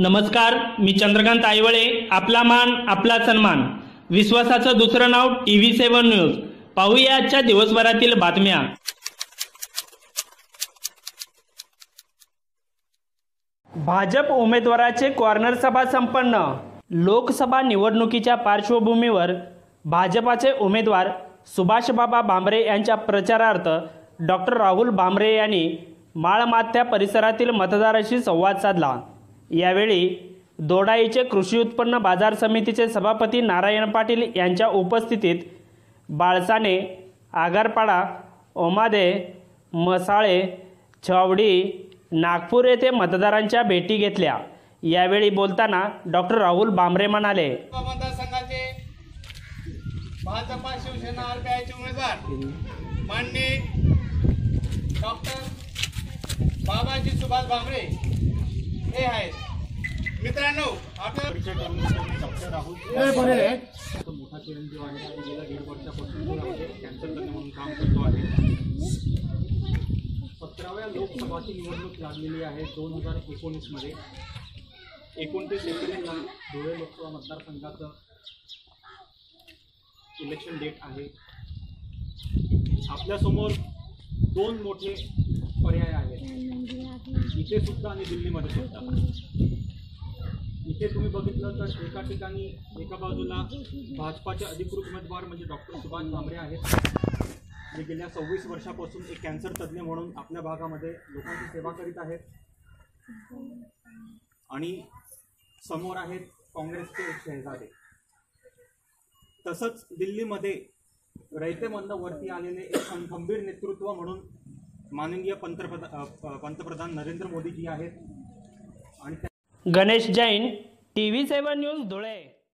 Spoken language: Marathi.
नमस्कार मी चंद्रकांत आयवळे आपला मान आपला सन्मान. विश्वासाचं दुसरं नाव टीव्ही सेव्हन न्यूज. पाहूया आजच्या दिवसभरातील बातम्या. भाजप उमेदवाराचे कॉर्नर सभा संपन्न. लोकसभा निवडणुकीच्या पार्श्वभूमीवर भाजपाचे उमेदवार सुभाषबाबा भांबरे यांच्या प्रचारार्थ डॉक्टर राहुल भांबरे यांनी माळमाथ्या परिसरातील मतदाराशी संवाद साधला. यावेळी दोडाईचे कृषी उत्पन्न बाजार समितीचे सभापती नारायण पाटील यांच्या उपस्थितीत बाळसाने आगारपाडा ओमादे मसाळे छावडी नागपूर येथे मतदारांच्या भेटी घेतल्या. यावेळी बोलताना डॉक्टर राहुल बांबरे म्हणाले मतदारसंघाचे भाजपा शिवसेना आरपीआयचे उमेदवार माननीय डॉक्टर बाबाजी सुभाष भामरे हे आहेत. मित्रांनो आपल्या मोठा चिरंजीव आहे आणि गेल्या दीड वर्षापासून कॅन्सर करणे म्हणून काम करतो आहे. सतराव्या लोकसभाची निवडणूक लागलेली आहे दोन हजार एकोणीसमध्ये. एकोणतीस एप्रिलला धुळे लोकसभा मतदारसंघाचं इलेक्शन डेट आहे. आपल्यासमोर दोन मोठे पर्याय आहेत इथे सुद्धा आणि दिल्लीमध्ये सुद्धा. इथे तुम्ही बघितलं तर एका ठिकाणी एका बाजूला भाजपाचे अधिकृत उमेदवार म्हणजे डॉक्टर सुभाष भामरे आहेत. जे गेल्या सव्वीस वर्षापासून एक कॅन्सर तज्ज्ञ म्हणून आपल्या भागामध्ये लोकांची सेवा करीत आहेत. आणि समोर आहेत काँग्रेसचे एक शहजादे. तसंच दिल्लीमध्ये रयतेमधनं वरती आलेले एक खंबीर नेतृत्व म्हणून माननीय पंतप्रधान पंतप्रधान नरेंद्र मोदीजी आहेत. आणि Ganesh Jain T V seven news Dhule.